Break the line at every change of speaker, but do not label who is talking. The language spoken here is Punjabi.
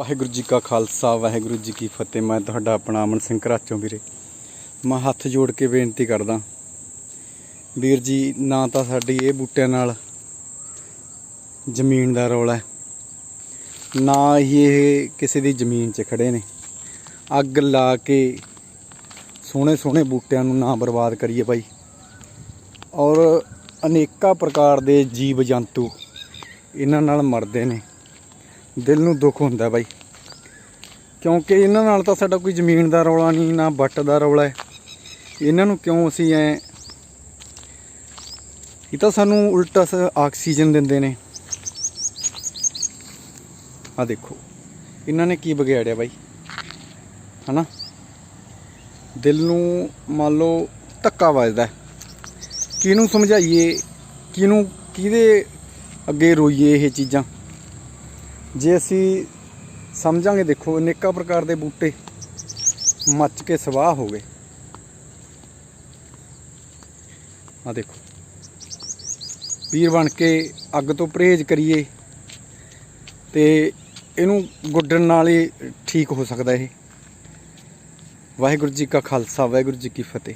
ਵਾਹਿਗੁਰੂ ਜੀ ਕਾ ਖਾਲਸਾ, ਵਾਹਿਗੁਰੂ ਜੀ ਕੀ ਫਤਿਹ। ਮੈਂ ਤੁਹਾਡਾ ਆਪਣਾ ਅਮਨ ਸਿੰਘ ਘਰਾਚੋਂ ਵੀਰੇ। ਮੈਂ ਹੱਥ ਜੋੜ ਕੇ ਬੇਨਤੀ ਕਰਦਾ। ਵੀਰ ਜੀ, ਨਾ ਤਾਂ ਸਾਡੀ ਇਹ ਬੂਟਿਆਂ ਨਾਲ ਜ਼ਮੀਨ ਦਾ ਰੌਲਾ ਹੈ। ਨਾ ਹੀ ਇਹ ਕਿਸੇ ਦੀ ਜ਼ਮੀਨ 'ਚ ਖੜੇ ਨੇ। ਅੱਗ ਲਾ ਕੇ ਸੋਹਣੇ ਸੋਹਣੇ ਬੂਟਿਆਂ ਨੂੰ ਨਾ ਬਰਬਾਦ ਕਰੀਏ ਭਾਈ ਔਰ ਅਨੇਕਾਂ ਪ੍ਰਕਾਰ ਦੇ ਜੀਵ ਜੰਤੂ ਇਹਨਾਂ ਨਾਲ ਮਰਦੇ ਨੇ। ਦਿਲ ਨੂੰ ਦੁੱਖ ਹੁੰਦਾ ਬਾਈ। ਕਿਉਂਕਿ ਇਹਨਾਂ ਨਾਲ ਤਾਂ ਸਾਡਾ ਕੋਈ ਜ਼ਮੀਨ ਦਾ ਰੌਲਾ ਨਹੀਂ, ਨਾ ਵੱਟ ਦਾ ਰੌਲਾ ਹੈ। ਇਹਨਾਂ ਨੂੰ ਕਿਉਂ ਅਸੀਂ ਐ ਇਹ ਤਾਂ ਸਾਨੂੰ ਉਲਟਾ ਸ ਆਕਸੀਜਨ ਦਿੰਦੇ ਨੇ। ਆ ਦੇਖੋ, ਇਹਨਾਂ ਨੇ ਕੀ ਵਿਗਾੜਿਆ ਬਾਈ? ਹਨਾ? ਦਿਲ ਨੂੰ ਮੰਨ ਲਓ ਧੱਕਾ ਵੱਜਦਾ ਕਿਹਨੂੰ ਸਮਝਾਈਏ, ਕਿਹਨੂੰ, ਕਿਹਦੇ ਅੱਗੇ ਰੋਈਏ ਇਹ ਚੀਜ਼ਾਂ? ਜੇ ਅਸੀਂ ਸਮਝਾਂਗੇ, ਦੇਖੋ, ਅਨੇਕਾਂ ਪ੍ਰਕਾਰ ਦੇ ਬੂਟੇ ਮੱਚ ਕੇ ਸਵਾਹ ਹੋ ਗਏ। ਆ ਦੇਖੋ। ਵੀਰ ਬਣ ਕੇ ਅੱਗ ਤੋਂ ਪਰਹੇਜ਼ ਕਰੀਏ ਤੇ ਇਹਨੂੰ ਗੁੱਡਣ ਨਾਲ ਹੀ ਠੀਕ ਹੋ ਸਕਦਾ ਇਹ। ਵਾਹਿਗੁਰੂ ਜੀ ਕਾ ਖਾਲਸਾ, ਵਾਹਿਗੁਰੂ ਜੀ ਕੀ ਫਤਿਹ।